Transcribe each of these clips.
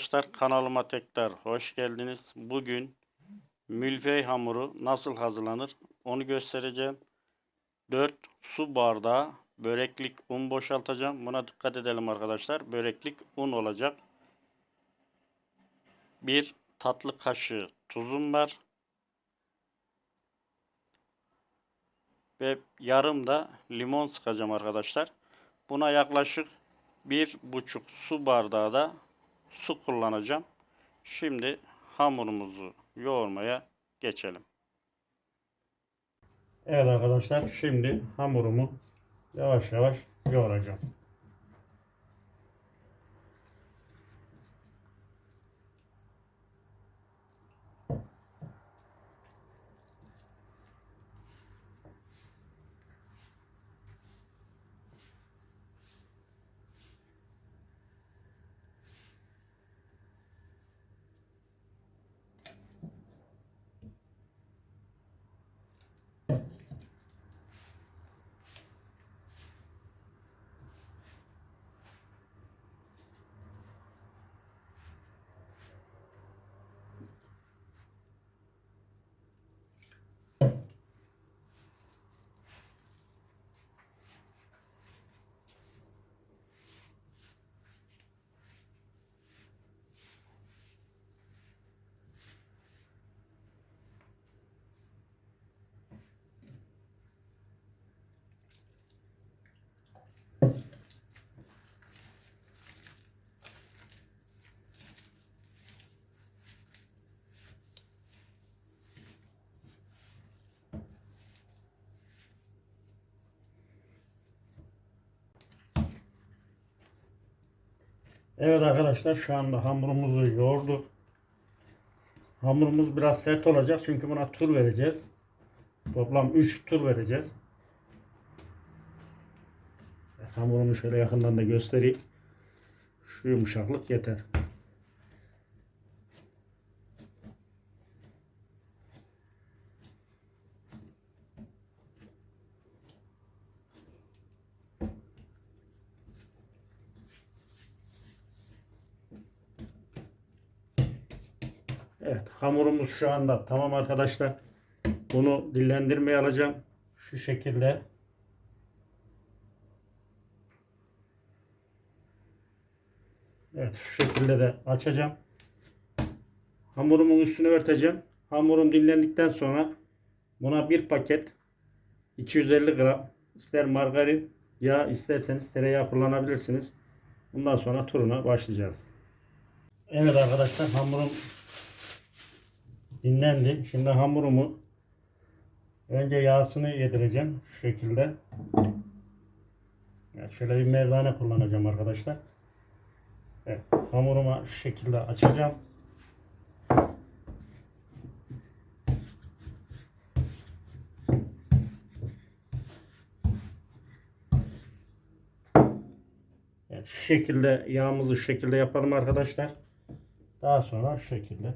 arkadaşlar kanalıma tekrar hoş geldiniz. Bugün mülfey hamuru nasıl hazırlanır onu göstereceğim. 4 su bardağı böreklik un boşaltacağım. Buna dikkat edelim arkadaşlar. Böreklik un olacak. 1 tatlı kaşığı tuzum var. Ve yarım da limon sıkacağım arkadaşlar. Buna yaklaşık bir buçuk su bardağı da su kullanacağım. Şimdi hamurumuzu yoğurmaya geçelim. Evet arkadaşlar şimdi hamurumu yavaş yavaş yoğuracağım. Evet arkadaşlar şu anda hamurumuzu yoğurduk. Hamurumuz biraz sert olacak çünkü buna tur vereceğiz. Toplam 3 tur vereceğiz. Hamurumu şöyle yakından da göstereyim. Şu yumuşaklık yeter. Evet hamurumuz şu anda tamam arkadaşlar. Bunu dillendirmeye alacağım. Şu şekilde. Evet şu şekilde de açacağım. Hamurumun üstünü örteceğim. Hamurum dinlendikten sonra buna bir paket 250 gram ister margarin ya isterseniz tereyağı kullanabilirsiniz. Bundan sonra turuna başlayacağız. Evet arkadaşlar hamurum dinlendi. Şimdi hamurumu önce yağsını yedireceğim şu şekilde. Evet, şöyle bir merdane kullanacağım arkadaşlar. Evet, hamuruma şu şekilde açacağım. Evet, şu şekilde yağımızı şu şekilde yapalım arkadaşlar. Daha sonra şu şekilde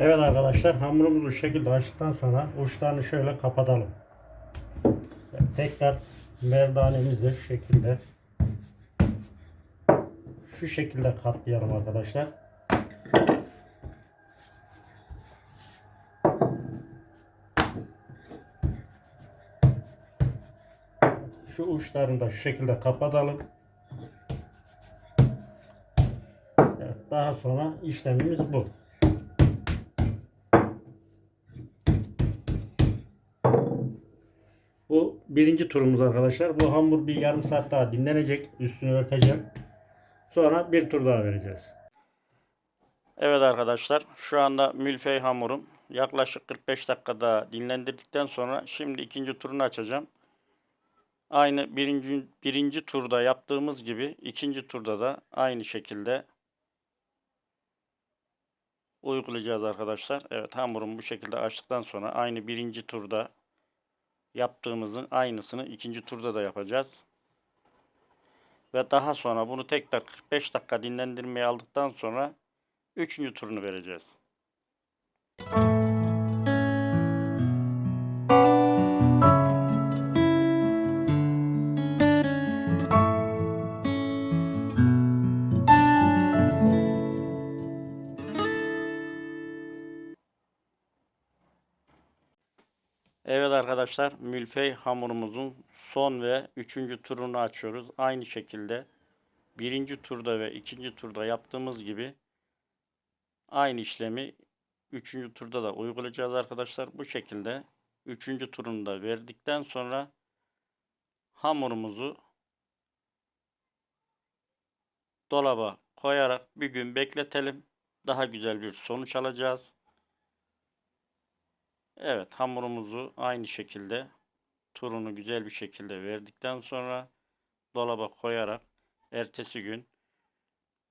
Evet arkadaşlar hamurumuzu şu şekilde açtıktan sonra uçlarını şöyle kapatalım. Tekrar merdanemizi şu şekilde şu şekilde katlayalım arkadaşlar. Şu uçlarını da şu şekilde kapatalım. Evet, daha sonra işlemimiz bu. Birinci turumuz arkadaşlar. Bu hamur bir yarım saat daha dinlenecek. Üstünü örteceğim. Sonra bir tur daha vereceğiz. Evet arkadaşlar şu anda mülfey hamurum yaklaşık 45 dakikada dinlendirdikten sonra şimdi ikinci turunu açacağım. Aynı birinci, birinci turda yaptığımız gibi ikinci turda da aynı şekilde uygulayacağız arkadaşlar. Evet hamurumu bu şekilde açtıktan sonra aynı birinci turda yaptığımızın aynısını ikinci turda da yapacağız. Ve daha sonra bunu tekrar 45 dakika dinlendirmeye aldıktan sonra üçüncü turunu vereceğiz. Evet arkadaşlar mülfey hamurumuzun son ve üçüncü turunu açıyoruz. Aynı şekilde birinci turda ve ikinci turda yaptığımız gibi aynı işlemi üçüncü turda da uygulayacağız arkadaşlar. Bu şekilde üçüncü turunu da verdikten sonra hamurumuzu dolaba koyarak bir gün bekletelim. Daha güzel bir sonuç alacağız. Evet hamurumuzu aynı şekilde turunu güzel bir şekilde verdikten sonra dolaba koyarak ertesi gün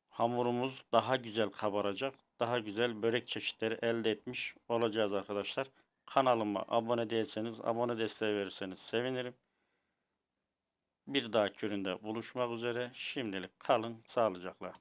hamurumuz daha güzel kabaracak. Daha güzel börek çeşitleri elde etmiş olacağız arkadaşlar. Kanalıma abone değilseniz abone desteği verirseniz sevinirim. Bir dahaki üründe buluşmak üzere. Şimdilik kalın sağlıcakla.